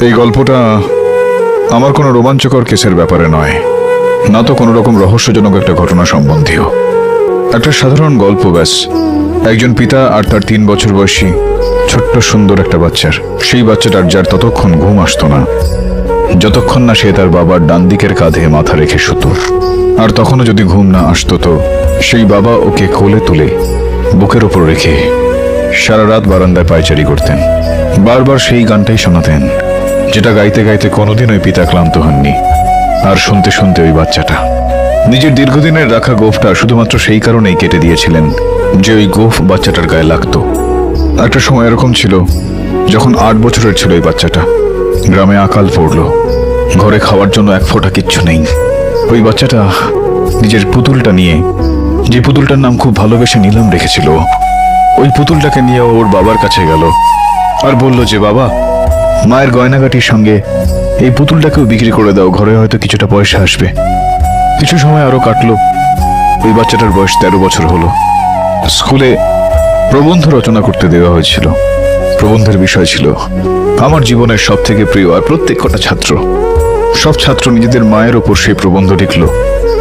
এই গল্পটা আমার কোনো রোমাঞ্চকর কেসের ব্যাপারে নয়। না তো কোনো রকম রহস্যজনক একটা ঘটনা সম্বন্ধীয়। একটা সাধারণ গল্প ব্যাস। একজন পিতা আর তার তিন বছর বয়সী ছোট্ট সুন্দর একটা বাচ্চার। সেই বাচ্চাটার যার ততক্ষণ ঘুম আসতো না। যতক্ষণ না সে তার বাবার ডান দিকের কাঁধে মাথা রেখে শুতো আর তখনও যদি ঘুম না আসতো তো সেই বাবা ওকে কোলে তুলে বুকের ওপর রেখে সারা রাত বারান্দায় পায়চারি করতেন। বারবার সেই গানটাই শোনাতেন। যেটা গাইতে গাইতে কোনোদিন ওই পিতা ক্লান্ত হননি। আর শুনতে শুনতে ওই বাচ্চাটা। নিজের দীর্ঘদিনের রাখা গোফটা শুধুমাত্র সেই কারণেই কেটে দিয়েছিলেন যে ওই গোফ বাচ্চাটার গায়ে লাগতো। একটা সময় এরকম ছিল, যখন আট বছরের ছিল এই বাচ্চাটা। গ্রামে আকাল পড়ল। ঘরে খাওয়ার জন্য এক ফোঁটা কিচ্ছু নেই। ওই বাচ্চাটা নিজের পুতুলটা নিয়ে, যে পুতুলটার নাম খুব ভালোবেসে নিলাম রেখেছিল। ওই পুতুলটাকে নিয়ে ওর বাবার কাছে গেল। আর বলল যে, বাবা মায়ের গয়নাগাটির সঙ্গে এই পুতুলটাকেও বিক্রি করে দাও, ঘরে হয়তো কিছুটা পয়সা আসবে। কিছু সময় আরও কাটলো। ওই বাচ্চাটার বয়স তেরো বছর হলো। স্কুলে প্রবন্ধ রচনা করতে দেওয়া হয়েছিল। প্রবন্ধের বিষয় ছিল, আমার জীবনের সব থেকে প্রিয় আর প্রত্যেক কটা ছাত্র। সব ছাত্র নিজেদের মায়ের ওপর সেই প্রবন্ধ লিখল।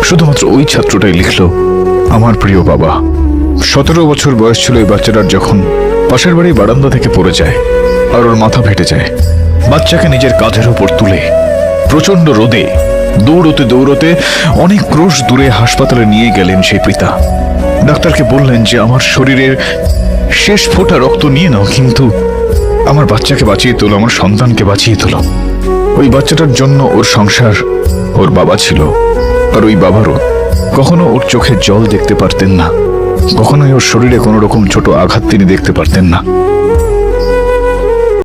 শুধুমাত্র ওই ছাত্রটাই লিখল, আমার প্রিয় বাবা। সতেরো বছর বয়স ছিল এই বাচ্চাটার যখন পাশের বাড়ি বারান্দা থেকে পড়ে যায়। আর ওর মাথা ফেটে যায়। বাচ্চাকে নিজের কাঁধের ওপর তুলে প্রচণ্ড রোদে দৌড়তে দৌড়তে অনেক ক্রোশ দূরে হাসপাতালে নিয়ে গেলেন সেই পিতা। ডাক্তারকে বললেন যে, আমার শরীরের শেষ ফোঁটা রক্ত নিয়ে নাও, কিন্তু আমার বাচ্চাকে বাঁচিয়ে তোলো, আমার সন্তানকে বাঁচিয়ে তোলো। ওই বাচ্চাটার জন্য ওর সংসার ওর বাবা ছিল, আর ওই বাবারও কখনো ওর চোখে জল দেখতে পারতেন না। কখনোই ওর শরীরে কোনো রকম ছোট আঘাত তিনি দেখতে পারতেন না।